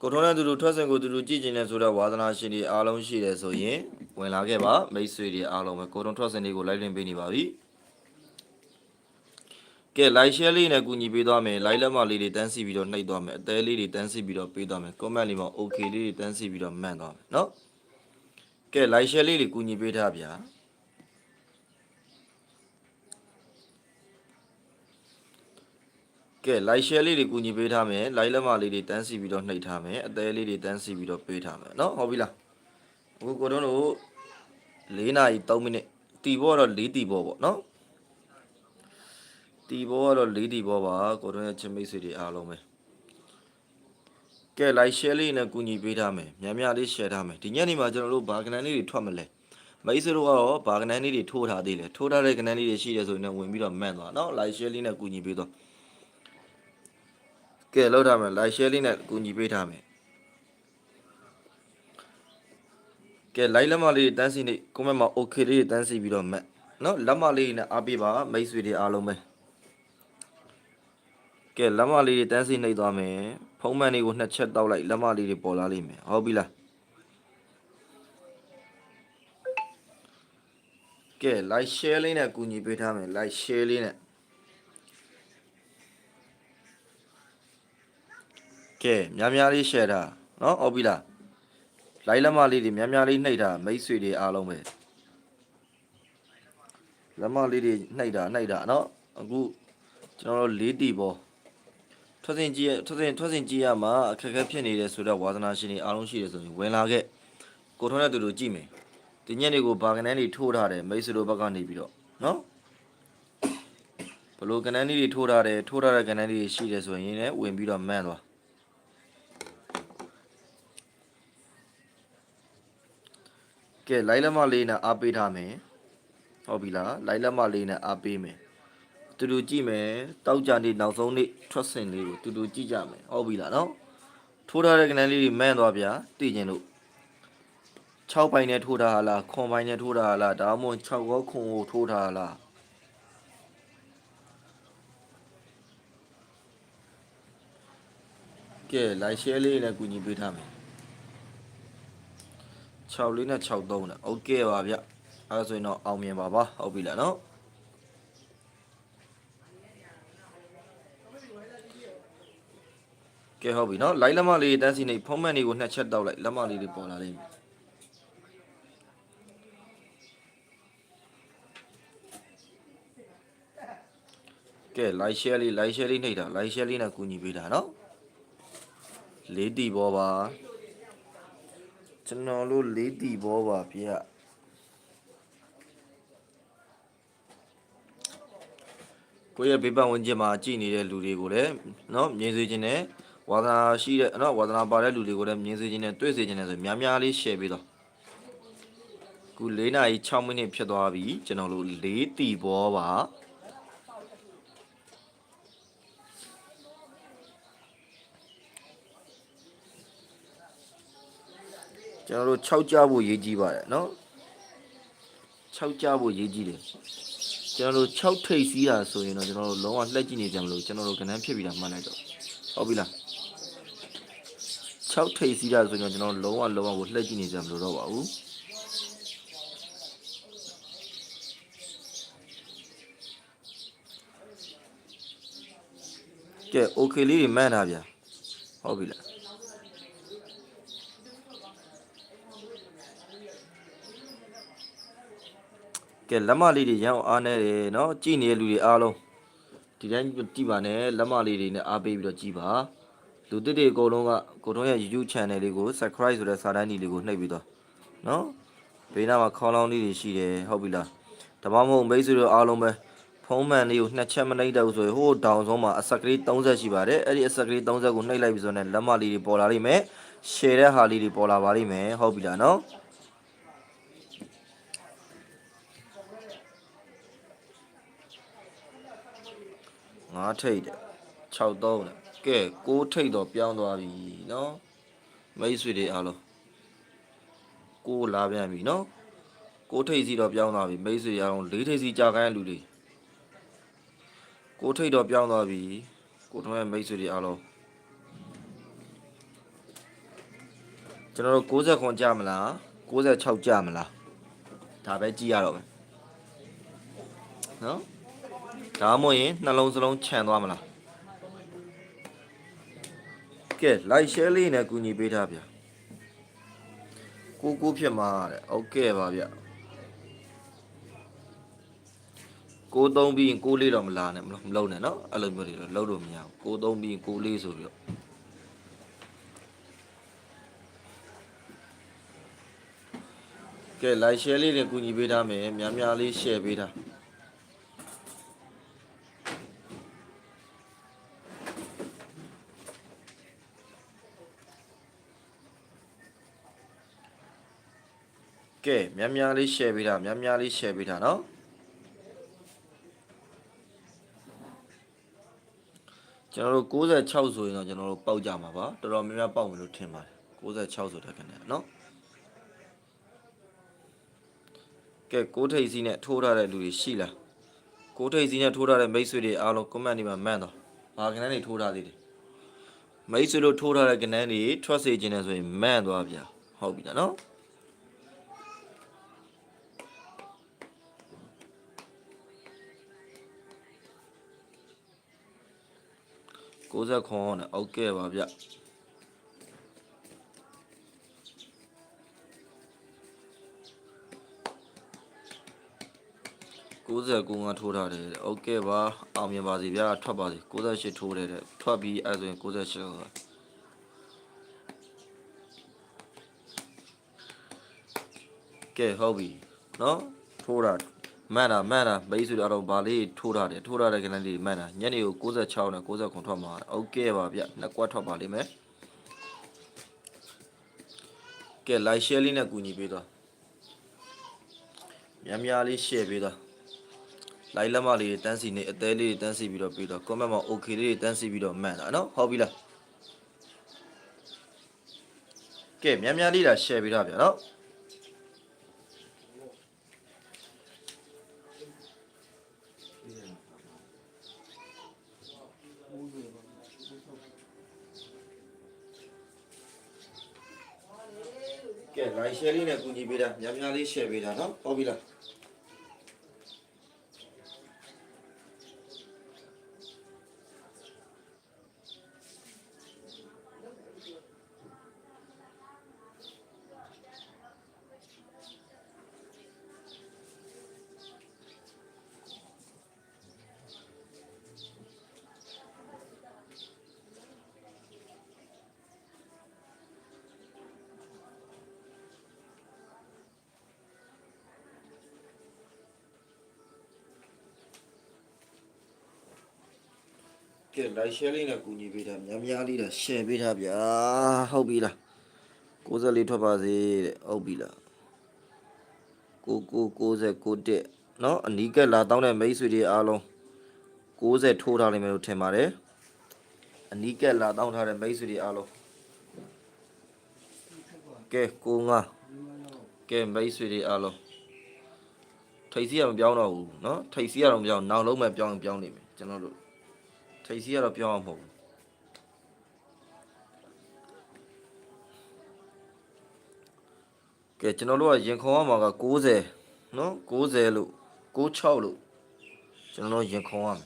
ကိုထုံးတဲ့သူတို့ထွက်စဉ်ကိုသူတို့ကြည့်ကျင်နေဆိုတော့ဝါသနာရှင်တွေအားလုံးရှိတယ်ဆိုရင်ဝင်လာခဲ့ပါမိတ်ဆွေတွေအားလုံးပဲကိုထုံးထွက်စဉ်တွေကိုလိုက်လင်းပေးနေပါပြီကဲ like share လေးနဲ့ကူညီပေးသွားမယ် like လက်မလေးတွေတန်းစီပြီးတော့နှိပ်သွားမယ်အသေးလေးတွေတန်းစီပြီးတော့ပေးသွားမယ် comment လေးမှာ okay လေးတွေတန်းစီပြီးတော့မှန်သွားမယ်เนาะကဲ like share လေးတွေကူညီပေးထားဗျာ ကဲ like share လေးတွေကူညီပေးထားမယ် like လက်မလေးတွေတန်းစီပြီးတော့နှိပ်ထားမယ်အသေးလေးတွေတန်းစီပြီးတော့ပေးထားမယ်เนาะဟုတ်ပြီလားအခုကိုတို့တို့4နာရီ3မိနစ်တီဘောတော့4တီဘောပေါ့เนาะ တီဘောကတော့၄တီဘောပါကိုတို့ရဲ့ချစ်မိတ်ဆွေတွေအားလုံးပဲကဲ like share လေးနဲ့ကူညီပေးထားမယ်များများလေး share ထားမယ်ဒီညနေမှာကျွန်တော်တို့ဘာကနန်းလေးတွေထွက်မလဲမိတ်ဆွေတို့ကတော့ဘာကနန်းလေးတွေထိုးထားသေးလဲထိုးထားတဲ့ကနန်းလေးတွေရှိတယ်ဆိုရင်လည်းဝင်ပြီးတော့မှန်သွားเนาะ like share လေးနဲ့ကူညီပေးတော့ ကဲလောက်ထားမယ် like share လေးနဲ့ကူညီပေးထားမယ်ကဲ like လက်မလေးတန်းစီနေ comment မှာ okay လေးတန်းစီပြီးတော့မက်နော်လက်မလေးနဲ့အားပေးပါမိတ်ဆွေတွေအားလုံးပဲကဲလက်မလေးတန်းစီနှိပ်သွားမယ်ဖုံးမှန်လေးကိုနှစ်ချက်တောက်လိုက်လက်မလေးတွေပေါ်လာလိမ့်မယ်ဟုတ်ပြီလားကဲ like share လေးနဲ့ကူညီပေးထားမယ် like share လေးနဲ့ ကဲများများလေး share တာနော်ဟုတ်ပြီလားလိုက်လက်မလေးတွေများများလေးနှိပ်တာမိတ်ဆွေတွေအားလုံးပဲလက်မလေးတွေနှိပ်တာနှိပ်တာနော်အခုကျွန်တော်တို့၄တီပေါ်ထွက်စဉ်ကြည့်ထွက်စဉ်ထွက်စဉ်ကြည့်ရမှာအခက်အခဲဖြစ်နေတယ်ဆိုတော့ဝါသနာရှင်တွေအားလုံးရှိတယ်ဆိုရင်ဝင်လာခဲ့ကိုထုံးတဲ့သူတို့ကြည့်မယ်ဒီညက်တွေကိုဘာကနန်းတွေထိုးထားတယ်မိတ်ဆွေတို့ဘက်ကနေပြီးတော့နော်ဘလို့ကနန်းတွေထိုးထားတယ်ထိုးထားတဲ့ကနန်းတွေရှိတယ်ဆိုရင်လည်းဝင်ပြီးတော့မန့်သွား ကဲလိုက်လက်မလေးနဲ့အားပေးထားမယ်ဟုတ်ပြီလားလိုက်လက်မလေးနဲ့အားပေးမယ်တူတူကြည့်မယ်တောက်ကြနေနောက်ဆုံးနေ့ထွက်စင်လေးကိုတူတူကြည့်ကြမယ်ဟုတ်ပြီလားနော်ထိုးထားတဲ့ကနန်းလေးတွေမှန်းသွားဗျာသိကျင်လို့6ပိုင်းနဲ့ထိုးထားဟာလားခွန်ပိုင်းနဲ့ထိုးထားဟာလားဒါမှမဟုတ်6ရောခွန်ကိုထိုးထားဟာလားကဲ like share လေးနဲ့ကူညီပေးထားမယ် 6လေးနဲ့6 3နဲ့โอเคပါဗျအဲဒါဆိုရင်တော့အောင်မြင်ပါပါဟုတ်ပြီလားနော် ကဲဟုတ်ပြီနော်လိုက်လက်မလေးတန်းစီနေဖုံးမှန်လေးကိုနှစ်ချက်တောက်လိုက်လက်မလေးတွေပေါ်လာလိမ့်မယ်ကဲ like share လေး like share လေးနှိပ်တာ like share လေးနဲ့ကူညီပေးတာနော်လေးတီဘောပါ ကျွန်တော်တို့လေးတီဘောပါဗျကိုယ့်ရဲ့ဘေးပတ်ဝန်းကျင်မှာကြည်နေတဲ့လူတွေကိုလည်းနော်မြင်စေခြင်းနဲ့ဝါသနာရှိတဲ့နော်ဝါသနာပါတဲ့လူတွေကိုလည်းမြင်စေခြင်းနဲ့တွေ့စေခြင်းနဲ့ဆိုများများလေး share ပေးတော့ခု၄နာရီ6မိနစ်ဖြစ်သွားပြီကျွန်တော်တို့၄တီဘောပါ ကျွန်တော်တို့6ကြဖို့ရေးကြည့်ပါတယ်နော်6ကြဖို့ရေးကြည့်တယ်ကျွန်တော်တို့6ထိပ်စီးတာဆိုရင်တော့ကျွန်တော်တို့လုံးဝလှက်ကြည့်နေကြမလို့ကျွန်တော်တို့ကဏ္ဍဖြစ်ပြီးတာမှတ်လိုက်တော့ဟုတ်ပြီလား6ထိပ်စီးတာဆိုရင်တော့ကျွန်တော်တို့လုံးဝလုံးဝကိုလှက်ကြည့်နေကြမလို့တော့ပါဘူးကဲ okay လေးတွေမှန်းတာဗျာဟုတ်ပြီလား ကဲလက်မလေးတွေရအောင်အားနေတယ်နော်ကြည်နေတဲ့လူတွေအားလုံးဒီတိုင်းကြည်ပါနဲ့လက်မလေးတွေနဲ့အားပေးပြီးတော့ကြည်ပါလူတစ်တွေအကုန်လုံးကကိုတွန်းရဲ့ YouTube channel လေးကို subscribe ဆိုတဲ့စာတန်းကြီးလေးကိုနှိပ်ပြီးတော့နော်ဘေးနားမှာခေါလောင်းလေးတွေရှိတယ်ဟုတ်ပြီလားဒါမှမဟုတ်မိတ်ဆွေတို့အားလုံးပဲဖုံးမှန်လေးကိုနှစ်ချက်မနှိပ်တော့ဆိုရင်ဟိုးဒေါင်ဆုံးမှာအဆက်ကလေး30ရှိပါတယ်အဲ့ဒီအဆက်ကလေး30ကိုနှိပ်လိုက်ပြီးဆိုရင်လက်မလေးတွေပေါ်လာလိမ့်မယ် share တဲ့ဟာလေးတွေပေါ်လာပါလိမ့်မယ်ဟုတ်ပြီလားနော် ငါးထိတ်တယ်6သုံးတယ်ကဲ6ထိတ်တော့ပြောင်းသွားပြီနော်မိတ်ဆွေတွေအားလုံး6လာပြန်ပြီနော်6ထိတ်စီတော့ပြောင်းသွားပြီမိတ်ဆွေအားလုံး4ထိတ်စီကြာခိုင်းတဲ့လူတွေ6ထိတ်တော့ပြောင်းသွားပြီကိုထုံးရဲ့မိတ်ဆွေတွေအားလုံးကျွန်တော်တို့60ခွန်ကြမလား66ကြမလားဒါပဲကြည့်ရတော့မယ်နော် ဒါမှမဟုတ်ရင်နှလုံးစလုံးခြံသွားမလားကဲ like share လေးနဲ့ကူညီပေးထားဗျာကိုကိုဖြစ်မှာတဲ့ဟုတ်ကဲ့ပါဗျာကိုသုံးပြီးရင်ကိုလေးတော့မလာနဲ့မလို့မလုံးနဲ့နော်အဲ့လိုမျိုးတွေတော့လုံးလို့မရဘူးကိုသုံးပြီးရင်ကိုလေးဆိုပြီးတော့ကဲ like share လေးတွေကူညီပေးထားမယ်များများလေး share ပေးထား ကဲများများလေး share ပေးထားများများလေး share ပေးထားနော်ကျွန်တော်တို့66ဆိုရင်တော့ကျွန်တော်တို့ပေါက်ကြမှာပါတော်တော်များများပေါက်မယ်လို့ထင်ပါတယ်66ဆိုတဲ့ခဏနော်ကဲကိုးထိပ်စီးနဲ့ထိုးထားတဲ့လူတွေရှိလားကိုးထိပ်စီးနဲ့ထိုးထားတဲ့မိတ်ဆွေတွေအားလုံး comment တွေမှာမှန်တော့ဘာကဏ္ဍတွေထိုးထားသေးတယ်မိတ်ဆွေတို့ထိုးထားတဲ့ကဏ္ဍတွေထွက်စေခြင်းနဲ့ဆိုရင်မှန်သွားဗျာဟုတ်ပြီလားနော် 60ခွန်နဲ့ဟုတ်ကဲ့ပါဗျ 69ကထိုးထားတယ်တဲ့โอเคပါအောင်မြင်ပါစေဗျာထွက်ပါစေ68ထိုးတယ်တဲ့ထွက်ပြီးအဲဆိုရင်68ကကဲဟုတ်ပြီနော်ထိုးတာ မှန်တာမှန်တာမိတ်ဆွေတို့အတော့ဗာလေးထိုးထားတယ်ထိုးထားတဲ့ကနေ့လေးမှန်တာညနေကို66နဲ့69ထွက်မှာโอเคပါဗျနှစ်ကွက်ထွက်ပါလိမ့်မယ်ကဲ like share လေးနဲ့ကူညီပေးသွားများများလေး share ပေးသွား လိုက်လက်မလေးတွေတန်းစီနေအသေးလေးတွေတန်းစီပြီးတော့ပြီးတော့ comment မှာ okay လေးတွေတန်းစီပြီးတော့မှန်တာနော်ဟုတ်ပြီလားကဲများများလေးတာ share ပေးတာဗျာနော် share လေးနဲ့ကူညီပေးတာများများလေး share ပေးတာနော်ဟုတ်ပြီလား ကဲ like share လေးနဲ့ကူညီပေးတာများများလေးတာ share ပေးထားဗျာဟုတ်ပြီလား64ထွက်ပါစေတဲ့ဟုတ်ပြီလား9969တက်เนาะအနီးကပ်လာတောင်းတဲ့မိတ်ဆွေတွေအားလုံး60ထိုးထားလိမ့်မယ်လို့ထင်ပါတယ်အနီးကပ်လာတောင်းထားတဲ့မိတ်ဆွေတွေအားလုံးကဲ95ကဲမိတ်ဆွေတွေအားလုံးထိတ်စီးရမပြောင်းတော့ဘူးเนาะထိတ်စီးရတော့မပြောင်းနောက်လုံးမဲ့ပြောင်းရင်ပြောင်းနေမယ်ကျွန်တော်တို့ ထိတ်စီကတော့ပြောင်းအောင်မဟုတ်ဘူးကဲကျွန်တော်တို့ကရင်ခုံရမှာက60နော်60လို့96လို့ကျွန်တော်တို့ရင်ခုံရမယ်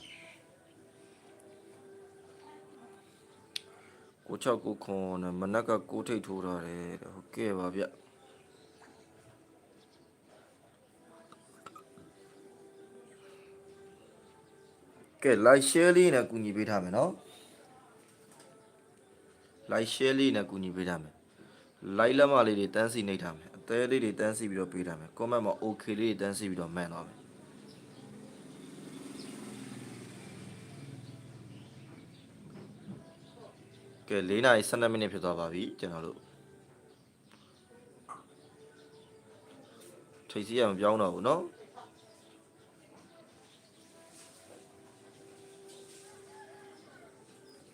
96ကိုခွန်နဲ့မနက်က6ထိတ်ထိုးထားတယ်တဲ့ဟုတ်ကဲ့ပါဗျ ကဲ like share လေးနဲ့ကူညီပေးထားမယ်နော် like share လေးနဲ့ကူညီပေးထားမယ် like လက်မလေးတွေတန်းစီနှိပ်ထားမယ်အသေးလေးတွေတန်းစီပြီးတော့ပေးထားမယ် comment မှာ okay လေးတွေတန်းစီပြီးတော့မှန်သွားမယ်ကဲ၄နာရီ12မိနစ်ဖြစ်သွားပါပြီကျွန်တော်တို့ထိတ်စီရမပြောင်းတော့ဘူးเนาะ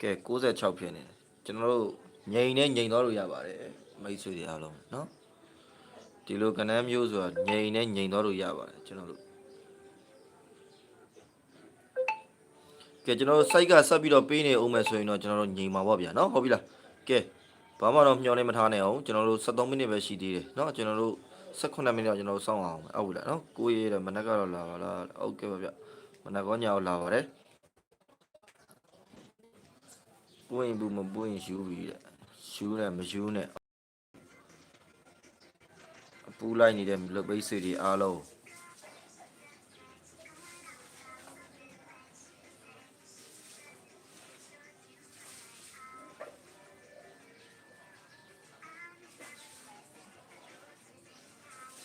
ကဲ66ဖြစ်နေတယ်ကျွန်တော်တို့ငိန်နဲ့ငိန်သွားလို့ရပါတယ်မိတ်ဆွေတွေအားလုံးเนาะဒီလိုကဏ္ဍမျိုးဆိုတာငိန်နဲ့ငိန်သွားလို့ရပါတယ်ကျွန်တော်တို့ကဲကျွန်တော်တို့ site ကဆက်ပြီးတော့ပေးနေအောင်မယ်ဆိုရင်တော့ကျွန်တော်တို့ငိန်ပါပေါ့ဗျာเนาะဟုတ်ပြီလားကဲ ဘာမှတော့မျှော်နေမထားနဲ့အောင်ကျွန်တော်တို့73မိနစ်ပဲရှိသေးတယ်เนาะကျွန်တော်တို့18မိနစ်တော့ကျွန်တော်တို့စောင့်အောင်အောက်ဘူးလားเนาะကိုရေးတယ်မနက်ကတော့လာပါလားဟုတ်ကဲ့ပါဗျမနက်ကောညောလာပါတယ် ပွင့်ဘူးမပွင့်ရှူပြီတဲ့ရှူတယ်မရှူနဲ့အပူလိုက်နေတဲ့လက်ပိတ်ဆွေတွေအားလုံး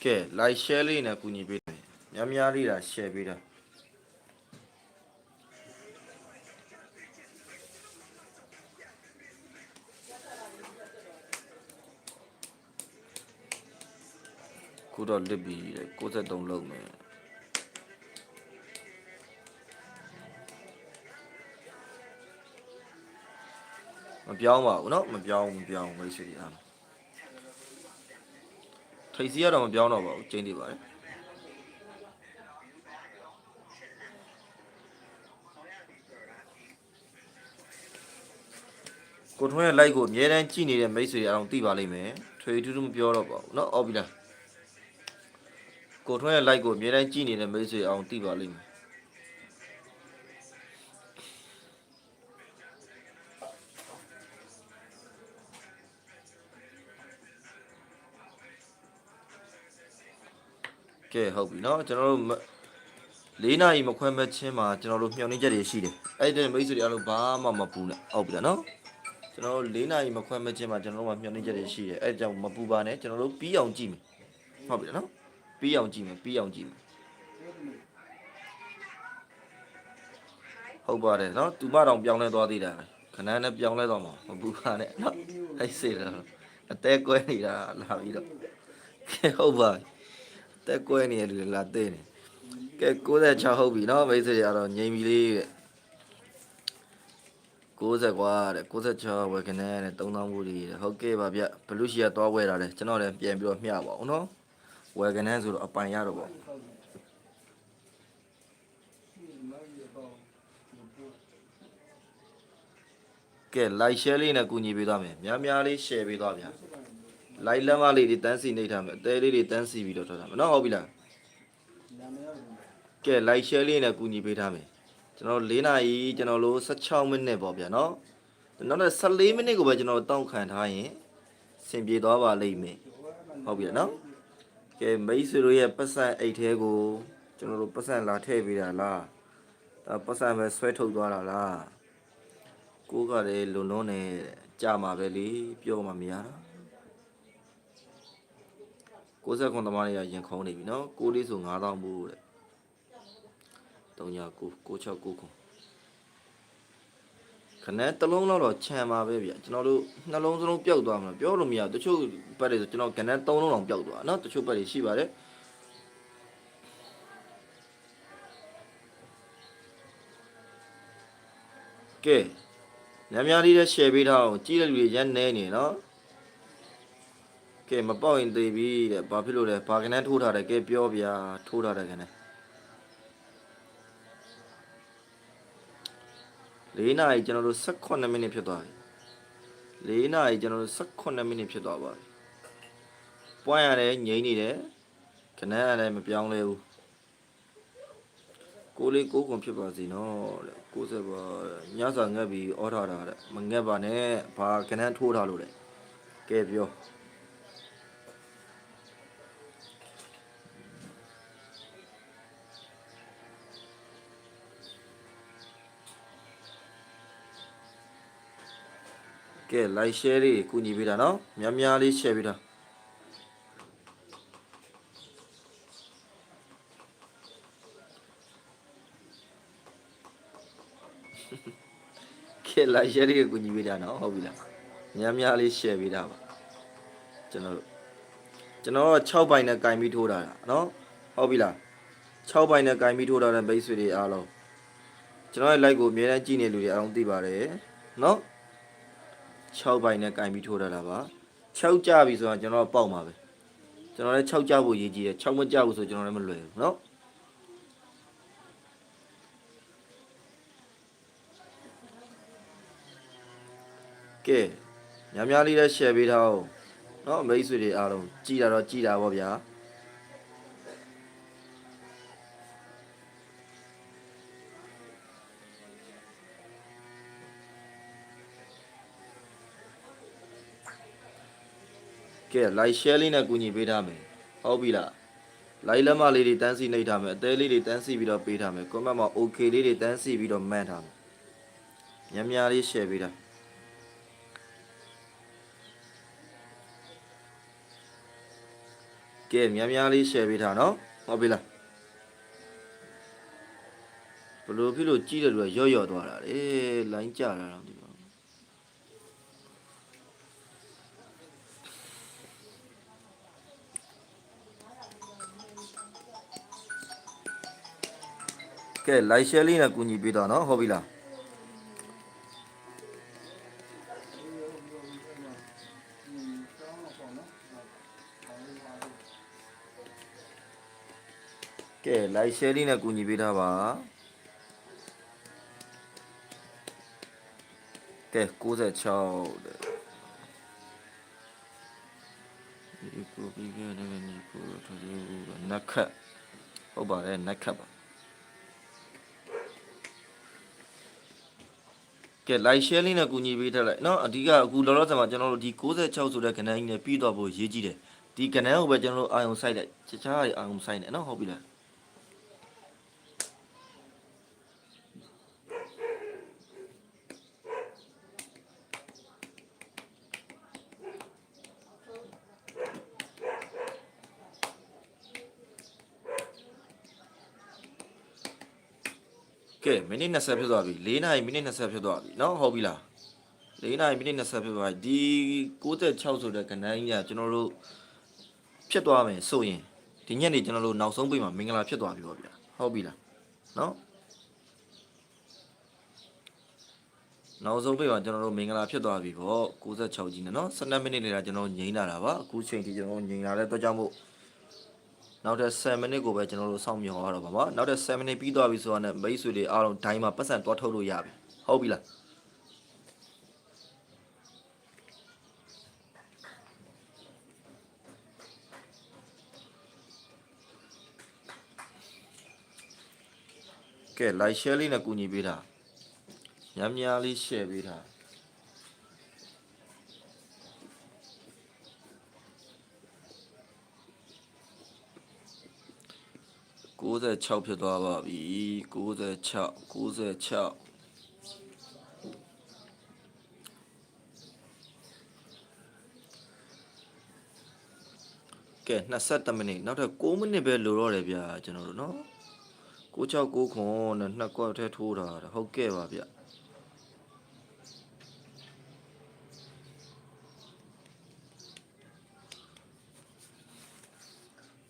ကဲ like share လေးနဲ့ကူညီပေးတယ်များများလေးတာ share ပေးတာ ခုတော့လစ်ပြီတဲ့63လုံးမယ်မပြောင်းပါဘူးเนาะမပြောင်းဘူးမပြောင်းဘူးမိတ်ဆွေတွေအားလုံးထိတ်စီကတော့မပြောင်းတော့ပါဘူးကျင်းနေပါတယ်ကိုထွန်းရဲ့ like ကိုအမြဲတမ်းကြည့်နေတဲ့မိတ်ဆွေတွေအားလုံးသိပါလိမ့်မယ်ထွေထူးထူးမပြောတော့ပါဘူးเนาะအော်ပြီလား ကိုထွန်းရဲ့ like ကိုအမြဲတမ်းကြည့်နေတဲ့မိတ်ဆွေအားလုံးသိပါလိမ့်မယ်ကဲဟုတ်ပြီเนาะကျွန်တော်တို့မ၄နာရီမခွဲမချင်းမှာကျွန်တော်တို့မျှော်နှင်းချက်တွေရှိတယ်အဲ့ဒီမိတ်ဆွေတွေအားလုံးဘာမှမပူနဲ့ဟုတ်ပြီလားเนาะကျွန်တော်တို့၄နာရီမခွဲမချင်းမှာကျွန်တော်တို့ကမျှော်နှင်းချက်တွေရှိတယ်အဲ့ဒါကြောင့်မပူပါနဲ့ကျွန်တော်တို့ပြီးအောင်ကြည့်မယ်ဟုတ်ပြီလားเนาะ ပြီးအောင်ကြည့်မယ်ပြီးအောင်ကြည့်မယ်ဟုတ်ပါတယ်เนาะသူမတောင်ပြောင်းလဲသွားသေးတာခဏနဲ့ပြောင်းလဲသွားမှာမပူပါနဲ့เนาะအဲ့စေတာအသေးကွဲနေတာလာပြီးတော့ကဲဟုတ်ပါပြီတက်ကွဲနေတဲ့လူတွေလာတဲ့နေကဲ96ဟုတ်ပြီเนาะမိတ်ဆွေတွေကတော့ငြိမ်ပြီလေးတဲ့90ကွာတဲ့96ဝယ်ခနဲတဲ့3000ဘူးလေးတဲ့ဟုတ်ကဲ့ပါဗျဘလူးရှီကသွားဝယ်တာလေကျွန်တော်လည်းပြန်ပြီးတော့မျှပါအောင်เนาะ ဝယ်ကနန်းဆိုတော့အပိုင်ရတော့ပေါ့ကဲ like share လေးနဲ့ကူညီပေးသွားမယ်များများလေး share ပေးသွားဗျာ like လက်မလေးတွေတန်းစီနေထားမယ်အသေးလေးတွေတန်းစီပြီးတော့ထားတာမယ်နော်ဟုတ်ပြီလားကဲ like share လေးနဲ့ကူညီပေးထားမယ်ကျွန်တော်၄နာရီကျွန်တော်လို့16မိနစ်ပေါ့ဗျာနော်နောက်တော့14မိနစ်ကိုပဲကျွန်တော်တောင့်ခံထားရင်ဆင်ပြေသွားပါလိမ့်မယ်ဟုတ်ပြီလားနော် ကဲမိတ်ဆွေတို့ရဲ့ပတ်စံအိတ်ထဲကိုကျွန်တော်တို့ပတ်စံလာထည့်ပေးတာလားဒါပတ်စံပဲဆွဲထုတ်သွားတာလားကိုကလည်းလုံလုံးနဲ့ကြာမှာပဲလေပြောမှမရတာ69သမားတွေကရင်ခုံးနေပြီနော်6လေးဆို9000ဘူးတဲ့39 96 99 ခနဲ့တစ်လုံးလောက်တော့ခြံပါပဲဗျကျွန်တော်တို့နှလုံးစလုံးပျောက်သွားမှာပြောလို့မရတချို့ဘက်တွေဆိုကျွန်တော်ခနဲ့3လုံးလောက်ပျောက်သွားနော်တချို့ဘက်တွေရှိပါတယ်ကဲညများလေးတဲ့ share ပေးထားအောင်ကြည့်တဲ့လူတွေရန်နေနေနော်ကဲမပေါက်ရင်သေးပြီတဲ့ဘာဖြစ်လို့လဲဘာကနန်းထိုးထားတယ်ကဲပြောဗျာထိုးထားတယ်ကန ၄နာရီကျွန်တော်တို့18မိနစ်ဖြစ်သွားပြီ၄နာရီကျွန်တော်တို့18မိနစ်ဖြစ်သွားပါပြီပွိုင်းရတယ်ငိမ့်နေတယ်ကနန်းရတယ်မပြောင်းလဲဘူးကိုလေးကိုကွန်ဖြစ်ပါစေနော်တဲ့60ပါညစာငက်ပြီးအော်ထားတာတဲ့မငက်ပါနဲ့ဘာကနန်းထိုးထားလို့လဲကဲပြော ကဲ like share လေးကူညီပေးတာနော်များများလေး share ပေးတာကဲ like share လေးကူညီပေးတာနော်ဟုတ်ပြီလားများများလေး share ပေးတာပါကျွန်တော်တို့ကျွန်တော်က6ပိုင်နဲ့ကင်ပြီးထိုးတာနော်ဟုတ်ပြီလား6ပိုင်နဲ့ကင်ပြီးထိုးတာတဲ့မိတ်ဆွေတွေအားလုံးကျွန်တော်ရဲ့ like ကိုအမြဲတမ်းကြည့်နေလူတွေအားလုံးသိပါတယ်နော် 6ပိုင်းနဲ့ကင်ပြီးထိုးရတာပါ6ကြပြီဆိုတော့ကျွန်တော်ပေါက်မှာပဲကျွန်တော်လည်း6ကြဖို့ရည်ကြီးတယ်6မကြဘူးဆိုကျွန်တော်လည်းမလွယ်ဘူးเนาะကဲ များများလေးလည်း share ပေးထားအောင်เนาะမိတ်ဆွေတွေအားလုံးကြည်တာတော့ကြည်တာပေါ့ဗျာ ကဲ like share လေးနဲ့ကူညီပေးထားမယ်ဟုတ်ပြီလား like လက်မလေးတွေတန်းစီနှိပ်ထားမယ်အသေးလေးတွေတန်းစီပြီးတော့ပေးထားမယ် comment မှာ okay လေးတွေတန်းစီပြီးတော့မှတ်ထားမယ်များများလေး share ပေးထားကဲများများလေး share ပေးထားနော်ဟုတ်ပြီလားဘလို့ဖြစ်လို့ကြီးတယ်လို့ရော့ရော့သွားတာလေလိုင်းကြတာတော့ဒီ ကဲ like share လေးနဲ့ကူညီပေးတော့နော်ဟုတ်ပြီလားကဲ like share လေးနဲ့ကူညီပေးထားပါကဲ96တဲ့ဒီကိုပြီးခဲ့တဲ့ညီကိုတို့နက်ခတ်ဟုတ်ပါတယ်နက်ခတ်ပါ ကဲ like share လေးနဲ့ကူညီပေးထားလိုက်နော်အဓိကအခုလောလောဆယ်မှာကျွန်တော်တို့ဒီ66ဆိုတဲ့ကဏ္ဍကြီးနဲ့ပြီးတော့ဖို့ရေးကြည့်တယ်ဒီကဏ္ဍကိုပဲကျွန်တော်တို့အာယုံစိုက်လိုက်တခြားအာယုံစိုက်နေနော်ဟုတ်ပြီလား 20ဖြစ်သွားပြီ4နာရီမိနစ်20ဖြစ်သွားပြီเนาะဟုတ်ပြီလား4နာရီမိနစ်20ဖြစ်သွားပြီဒီ66ဆိုတဲ့ကဏ္ဍကြီးကကျွန်တော်တို့ဖြစ်သွားမယ်ဆိုရင်ဒီညနေကျွန်တော်တို့နောက်ဆုံးပိတ်မှာမင်္ဂလာဖြစ်သွားပြီပေါ့ဗျာဟုတ်ပြီလားเนาะနောက်ဆုံးပိတ်မှာကျွန်တော်တို့မင်္ဂလာဖြစ်သွားပြီပေါ့66ကြီးနဲ့เนาะ12မိနစ်နေတာကျွန်တော်ငြိမ်းလာတာပါအခုချိန်ထိကျွန်တော်ငြိမ်းလာတဲ့အတွက်ကြောင့်မို့ နောက်တဲ့7မိနစ်ကိုပဲကျွန်တော်တို့စောင့်မျှော်ရတော့ပါပါနောက်တဲ့7မိနစ်ပြီးသွားပြီဆိုတော့ねမိတ်ဆွေတွေအားလုံးဒိုင်းမှာပတ်စံတွားထုတ်လို့ရပြီဟုတ်ပြီလားကဲ like share လေးနဲ့ကူညီပေးတာများများလေး share ပေးတာ 96ဖြစ်သွားပါပြီ96 96ကဲ20မိနစ်နောက်ထပ်6မိနစ်ပဲလိုတော့တယ်ဗျာကျွန်တော်တို့နော်9669နဲ့နှစ်ကွက်ထဲထိုးထားတာဟုတ်ကဲ့ပါဗျာ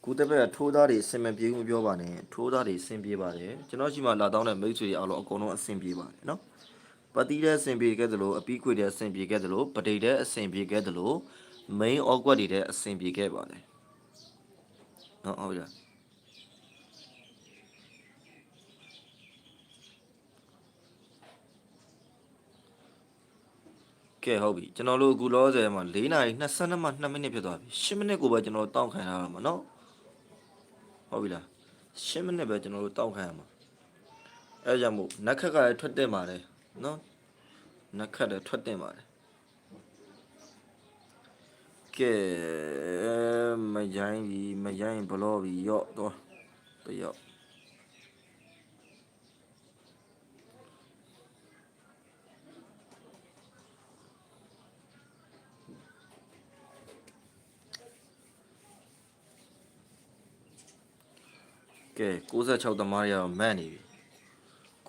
ကုတပည့်ထိုးသားတွေအဆင်မပြေဘူးမပြောပါနဲ့ထိုးသားတွေအဆင်ပြေပါတယ်ကျွန်တော်ရှိမှလာတောင်းတဲ့မိတ်ဆွေတွေအားလုံးအကုန်လုံးအဆင်ပြေပါတယ်เนาะပတိတဲ့အဆင်ပြေခဲ့သလိုအပီးခွေတဲ့အဆင်ပြေခဲ့သလိုပတိတ်တဲ့အဆင်ပြေခဲ့သလို main awkward တွေတဲ့အဆင်ပြေခဲ့ပါတယ်เนาะဟုတ်လား ကဲဟုတ်ပြီကျွန်တော်တို့အခုလောဆယ်မှာ4နာရီ22မှ2မိနစ်ဖြစ်သွားပြီ10မိနစ်ကိုပဲကျွန်တော်တို့တောင်းခံရမှာเนาะ ဟုတ်ပြီလားရှင်းမနဲ့ပဲကျွန်တော်တို့တောက်ခံရမှာအဲကြောင့်မို့နက်ခက်ကလည်းထွက်တင်ပါတယ်နော်နက်ခက်လည်းထွက်တင်ပါတယ်ကဲမရိုင်းကြီးမရိုင်းဘလော့ပြီးရော့တော့တရော့66သမားတွေကတော့မန့်နေပြီ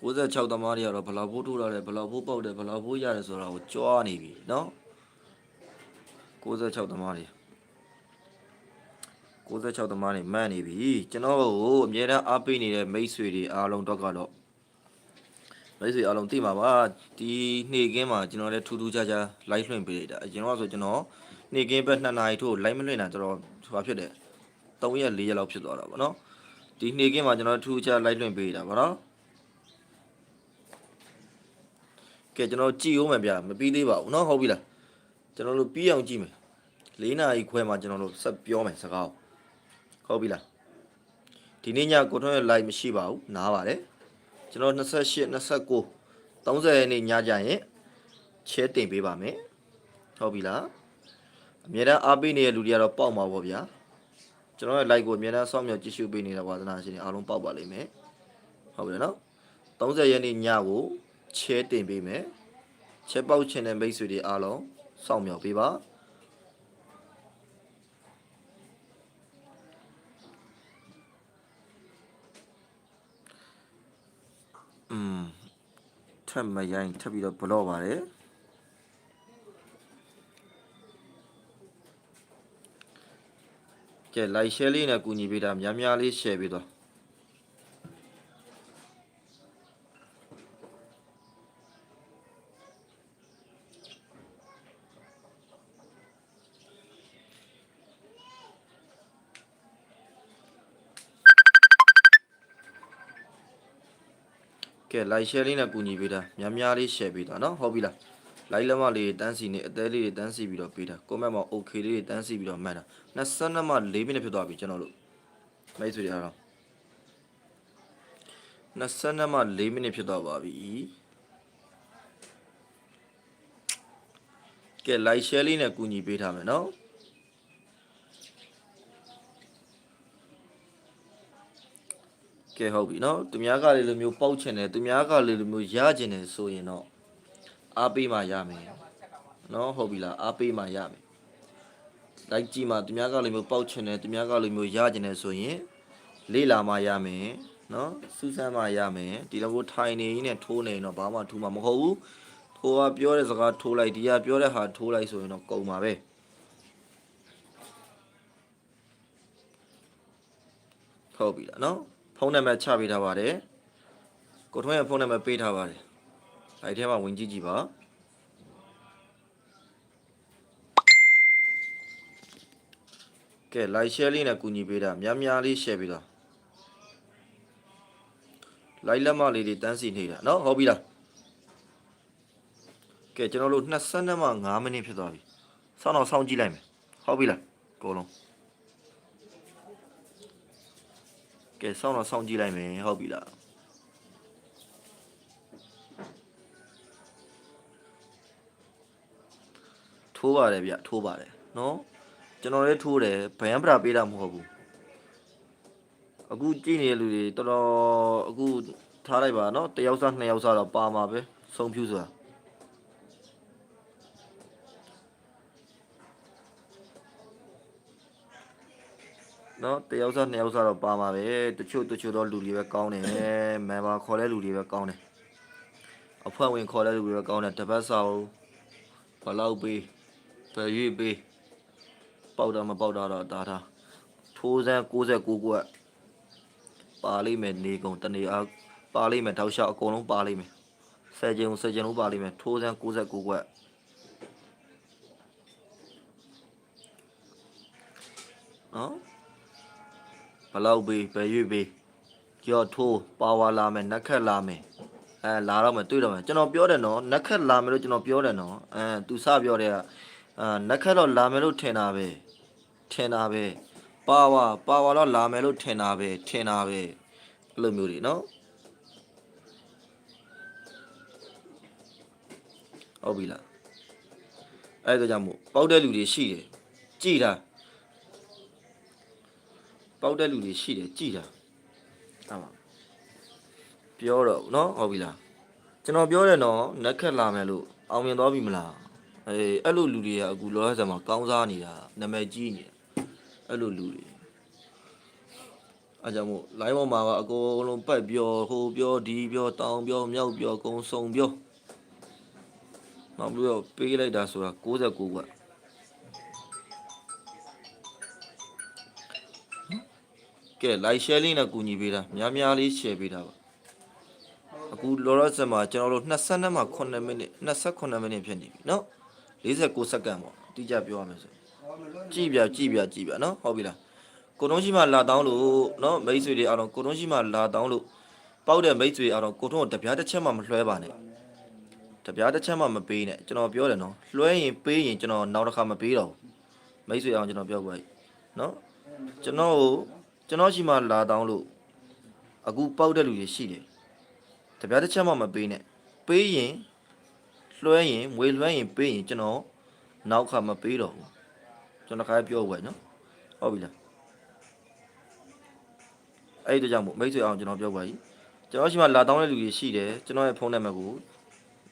66သမားတွေကတော့ဘလောက်ဖို့ထိုးလာတယ်ဘလောက်ဖို့ပေါက်တယ်ဘလောက်ဖို့ရတယ်ဆိုတာကိုကြွားနေပြီเนาะ66သမားတွေ66သမားတွေမန့်နေပြီကျွန်တော်ကိုအမြဲတမ်းအားပေးနေတဲ့မိတ်ဆွေတွေအားလုံးတော့ကတော့မိတ်ဆွေအားလုံးသိပါပါဒီနေ့ကင်းမှာကျွန်တော်လည်းထူးထူးခြားခြား live လွှင့်ပေးလိုက်တာအရင်တော့ဆိုကျွန်တော်နေ့ကင်းဘက်2နာရီထို့ live မလွှင့်တာတော်တော်ဟိုဖြစ်တယ်3ရက်4ရက်လောက်ဖြစ်သွားတာပေါ့နော် ဒီနေ့ကင်းမှာကျွန်တော်ထူးခြား live လွှင့်ပေးတာပေါ့နော်ကဲကျွန်တော်ကြည်ဦးမယ်ဗျာမပြီးသေးပါဘူးเนาะဟုတ်ပြီလား ကျွန်တော်တို့ပြီးအောင်ကြည့်မယ်၄နာရီခွဲမှာကျွန်တော်တို့ဆက်ပြောမယ်စကားကိုဟုတ်ပြီလားဒီနေ့ညကိုထွန်းရဲ့ live မရှိပါဘူးနားပါတယ်ကျွန်တော်28 29 30ရက်နေ့ညကြရင်ချဲတင်ပေးပါမယ်ဟုတ်ပြီလားအများအားအားပေးနေတဲ့လူတွေကတော့ပေါက်မှာပေါ့ဗျာ ကျွန်တော်ရဲ့ live ကိုအများအားစောင့်မျှော်ကြည့်ရှုပေးနေတဲ့ဝါသနာရှင်တွေအားလုံးပေါက်ပါလိမ့်မယ်ဟုတ်ပြီလားနော်30ရက်နေ့ညကိုချဲတင်ပေးမယ်ချဲပေါက်ချင်တဲ့မိတ်ဆွေတွေအားလုံးစောင့်မျှော်ပေးပါอืมထပ်မရိုင်းထပ်ပြီးတော့ဘလော့ပါတယ် ကဲ like share လေးနဲ့ကူညီပေးတာများများလေး share ပေးတော့ကဲ like share လေးနဲ့ကူညီပေးတာများများလေး share ပေးတာเนาะဟုတ်ပြီလား like လက်မလေးတွေတန်းစီနေအသေးလေးတွေတန်းစီပြီးတော့ပေးတာ comment မှာ okay လေးတွေတန်းစီပြီးတော့မှတ်တာ22မှ4မိနစ်ဖြစ်သွားပြီကျွန်တော်တို့မိတ်ဆွေတွေအားလုံး22မှ4မိနစ်ဖြစ်သွားပါပြီကဲ like share လေးနဲ့ကူညီပေးထားမယ်เนาะကဲဟုတ်ပြီเนาะသူများကလေးလိုမျိုးပေါက်ချင်တယ်သူများကလေးလိုမျိုးရချင်တယ်ဆိုရင်တော့ အားပေးမှရမယ်နော်ဟုတ်ပြီလားအားပေးမှရမယ်လိုက်ကြည့်မှသူများကလိုမျိုးပေါက်ချင်တယ်သူများကလိုမျိုးရချင်တယ်ဆိုရင်လေးလာမှရမယ်နော်စူးစမ်းမှရမယ်ဒီလိုထိုင်နေရင်းနဲ့ထိုးနေရင်တော့ဘာမှထူမှာမဟုတ်ဘူးိုကပြောတဲ့စကားထိုးလိုက်ဒီကပြောတဲ့ဟာထိုးလိုက်ဆိုရင်တော့ကုန်ပါပဲဟုတ်ပြီလားနော်ဖုန်းနံပါတ်ချပေးထားပါတယ်ကိုထွန်းရဲ့ဖုန်းနံပါတ်ပေးထားပါတယ် အဲ့ဒီထဲမှာဝင်ကြည့်ကြည့်ပါကဲ like share လေးနဲ့ကူညီပေးတာများများလေး share ပေးတော့ like လက်မလေးတွေတန်းစီနေတာเนาะဟုတ်ပြီလားကဲကျွန်တော်တို့22မှ5မိနစ်ဖြစ်သွားပြီစောင့်တော့စောင့်ကြည့်လိုက်မယ်ဟုတ်ပြီလားအကုန်လုံးကဲစောင့်တော့စောင့်ကြည့်လိုက်မယ်ဟုတ်ပြီလား ထိုးပါတယ်ဗျထိုးပါတယ်နော်ကျွန်တော်လည်းထိုးတယ်ဗယံပရာပေးတာမဟုတ်ဘူးအခုကြည့်နေတဲ့လူတွေတော်တော်အခုထားလိုက်ပါနော်တယောက်စားနှစ်ယောက်စားတော့ပါမှာပဲဆုံးဖြူဆိုတာနော်တယောက်စားနှစ်ယောက်စားတော့ပါမှာပဲတချို့တချို့တော့လူတွေပဲကောင်းတယ်မန်ပါခေါ်တဲ့လူတွေပဲကောင်းတယ်အဖွဲ့ဝင်ခေါ်တဲ့လူတွေပဲကောင်းတယ်တပတ်စာကိုဘလောက်ပေး ဘယ်ရွေးပေးပေါက်တာမပေါက်တာတော့ဒါထားထိုးစမ်း69ကွက်ပါလိမ့်မယ်နေကုန်တနေအားပါလိမ့်မယ်တောက်လျှောက်အကုန်လုံးပါလိမ့်မယ်ဆယ်ကျင်ဆယ်ကျင်လုံးပါလိမ့်မယ်ထိုးစမ်း69ကွက်နော်ဘလောက်ပေးဘယ်ရွေးပေးကြော်ထိုးပါဝါလာမယ်နက်ခက်လာမယ်အဲလာတော့မယ်တွေ့တော့မယ်ကျွန်တော်ပြောတယ်နော်နက်ခက်လာမယ်လို့ကျွန်တော်ပြောတယ်နော်အဲသူစပြောတဲ့က အာနက်ခက်တော့လာမယ်လို့ထင်တာပဲထင်တာပဲပါဝါပါဝါတော့လာမယ်လို့ထင်တာပဲထင်တာပဲအဲ့လိုမျိုးတွေနော်ဟုတ်ပြီလားအဲ့ဒါကြောင့်မို့ပေါက်တဲ့လူတွေရှိတယ်ကြည်တာပေါက်တဲ့လူတွေရှိတယ်ကြည်တာအဲ့မှာပြောတော့ဘူးနော်ဟုတ်ပြီလားကျွန်တော်ပြောတယ်နော်နက်ခက်လာမယ်လို့အောင်မြင်သွားပြီမလား အေးအဲ့လိုလူတွေကအခုလောဆယ်မှာကောင်းစားနေတာနာမည်ကြီးနေတာအဲ့လိုလူတွေအားကြောင့်မို့ line ပေါ်မှာကအကုန်လုံးပတ်ပြောဟိုပြောဒီပြောတောင်ပြောမြောက်ပြောကုံစုံပြောနောက်ပြီးတော့ပေးလိုက်တာဆိုတာ69ကွကဲ like share လေးနဲ့ကူညီပေးတာများများလေး share ပေးတာပါအခုလောလောဆယ်မှာကျွန်တော်တို့22မှာ9မိနစ်28မိနစ်ဖြစ်နေပြီเนาะ 49စက္ကန့်ပေါ့တိကျပြောရမယ်ဆိုကြည့်ပြကြည့်ပြကြည့်ပြနော်ဟုတ်ပြီလားကိုတုံးရှိမှလာတောင်းလို့နော်မိတ်ဆွေတွေအားလုံးကိုတုံးရှိမှလာတောင်းလို့ပေါက်တဲ့မိတ်ဆွေအားလုံးကိုတုံးကတပြားတစ်ချက်မှမလွှဲပါနဲ့တပြားတစ်ချက်မှမပေးနဲ့ကျွန်တော်ပြောတယ်နော်လွှဲရင်ပေးရင်ကျွန်တော်နောက်တစ်ခါမပေးတော့ဘူးမိတ်ဆွေအောင်ကျွန်တော်ပြောပွားကြီးနော်ကျွန်တော်ကျွန်တော်ရှိမှလာတောင်းလို့အခုပေါက်တဲ့လူတွေရှိတယ်တပြားတစ်ချက်မှမပေးနဲ့ပေးရင် လွှဲရင်ငွေလွှဲရင်ပေးရင်ကျွန်တော်နောက်ခါမပေးတော့ဘူးကျွန်တော်ခါပြောဝယ်နော်ဟုတ်ပြီလားအဲ့ဒီတော့ကြောင့်မို့မိတ်ဆွေအောင်ကျွန်တော်ပြောပြရည်ကျွန်တော်ရှိမှလာတောင်းတဲ့လူတွေရှိတယ်ကျွန်တော်ရဲ့ဖုန်းနံပါတ်ကို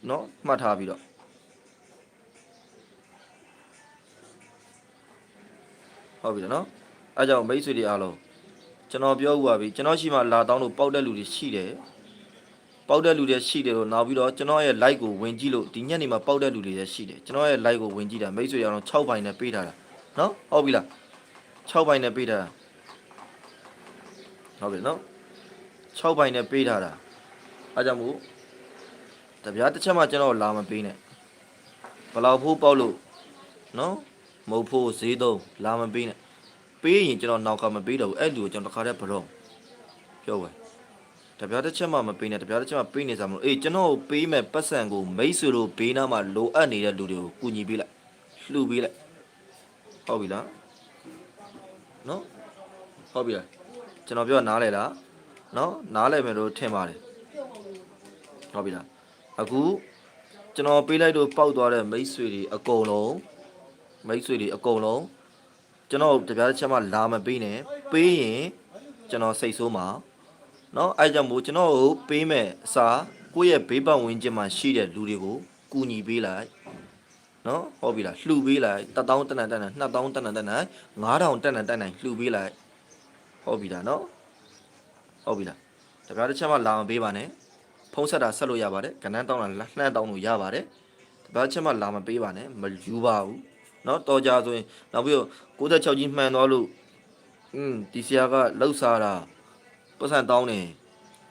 နော်မှတ်ထားပြီးတော့ဟုတ်ပြီလားနော်အဲကြောင့်မိတ်ဆွေတွေအားလုံးကျွန်တော်ပြောဥပါပြီကျွန်တော်ရှိမှလာတောင်းလို့ပေါက်တဲ့လူတွေရှိတယ် ပေါက်တဲ့လူတွေရှိတယ်လို့နောက်ပြီးတော့ကျွန်တော်ရဲ့ like ကိုဝင်ကြည့်လို့ဒီညနေမှာပေါက်တဲ့လူတွေလည်းရှိတယ်ကျွန်တော်ရဲ့ like ကိုဝင်ကြည့်တာမိတ်ဆွေတွေအားလုံး6ပိုင်းနဲ့ပေးထားတာနော်ဟုတ်ပြီလား6ပိုင်းနဲ့ပေးထားတာဟုတ်ပြီနော်6ပိုင်းနဲ့ပေးထားတာအဲကြောင့်မို့တပြားတစ်ချက်မှကျွန်တော်လာမပေးနဲ့ဘလောက်ဖိုးပေါက်လို့နော်မဟုတ်ဖိုးဈေးသုံးလာမပေးနဲ့ပေးရင်ကျွန်တော်နောက်ကမပေးတော့ဘူးအဲ့လူကိုကျွန်တော်တခါတည်းဘရောပြောပါ တပြားတစ်ချက်မှမပေးနဲ့တပြားတစ်ချက်မှပေးနေစားမလို့အေးကျွန်တော်ကိုပေးမဲ့ပတ်စံကိုမိတ်ဆွေတို့ဘေးနားမှာလိုအပ်နေတဲ့လူတွေကိုကူညီပေးလိုက်လှူပေးလိုက်ဟုတ်ပြီလားနော်ဟုတ်ပြီလားကျွန်တော်ပြောနားလဲလားနော်နားလဲမယ်လို့ထင်ပါတယ်ဟုတ်ပြီလားအခုကျွန်တော်ပေးလိုက်လို့ပောက်သွားတဲ့မိတ်ဆွေတွေအကုန်လုံးမိတ်ဆွေတွေအကုန်လုံးကျွန်တော်တပြားတစ်ချက်မှလာမပေးနဲ့ပေးရင်ကျွန်တော်စိတ်ဆိုးမှာ နော်အဲကြောင့်မို့ကျွန်တော်တို့ပေးမဲ့အစားကိုယ့်ရဲ့ဘေးပတ်ဝန်းကျင်မှာရှိတဲ့လူတွေကိုကူညီပေးလိုက်နော်ဟုတ်ပြီလားလှူပေးလိုက်1000တန်တန်2000တန်တန်5000တန်တန်လှူပေးလိုက်ဟုတ်ပြီလားနော်ဟုတ်ပြီလားတပြားတစ်ချက်မှလာမပေးပါနဲ့ဖုံးဆက်တာဆက်လို့ရပါတယ်ကဏန်းတောင်းတာလှမ်းတောင်းလို့ရပါတယ်တပြားချက်မှလာမပေးပါနဲ့မယူပါဘူးနော်တော်ကြဆိုရင်နောက်ပြီးတော့96ကြီးမှန်သွားလို့อืมဒီဆရာကလှုပ်စားတာ ပတ်စံတောင်းနေ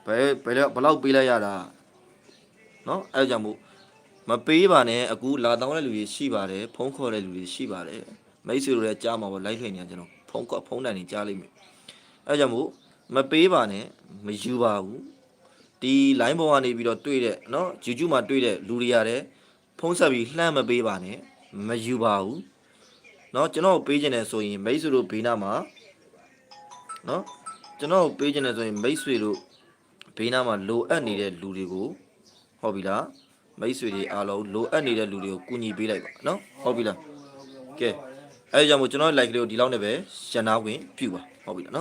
ဘယ်ဘယ်ဘလောက်ပေးလိုက်ရတာเนาะအဲကြောင့်မို့မပေးပါနဲ့အခုလာတောင်းတဲ့လူတွေရှိပါတယ်ဖုံးခေါ်တဲ့လူတွေရှိပါတယ်မိတ်ဆွေတို့လည်းကြားမှာပေါ့လိုက်ထွေနေကျွန်တော်ဖုံးခေါ်ဖုံးတန်နေကြားလိမ့်မယ်အဲကြောင့်မို့မပေးပါနဲ့မယူပါဘူး ဒီ line ပေါ်ကနေပြီးတော့တွေ့တဲ့เนาะ YouTube မှာတွေ့တဲ့လူတွေရတယ်ဖုံးဆက်ပြီးလှမ်းမပေးပါနဲ့မယူပါဘူးเนาะကျွန်တော်ပေးခြင်းတယ်ဆိုရင်မိတ်ဆွေတို့ဘေးနားမှာเนาะ ကျွန်တော်ပေးခြင်းလဲဆိုရင်မိတ်ဆွေတို့ဘေးနားမှာလိုအပ်နေတဲ့လူတွေကိုဟုတ်ပြီလားမိတ်ဆွေတွေအားလုံးလိုအပ်နေတဲ့လူတွေကိုကူညီပေးလိုက်ပါနော်ဟုတ်ပြီလားကဲအဲဒါကြောင့်မို့ကျွန်တော် like လေးကိုဒီလောက်နဲ့ပဲရန်နာဝင်ပြုပါဟုတ်ပြီလားနော်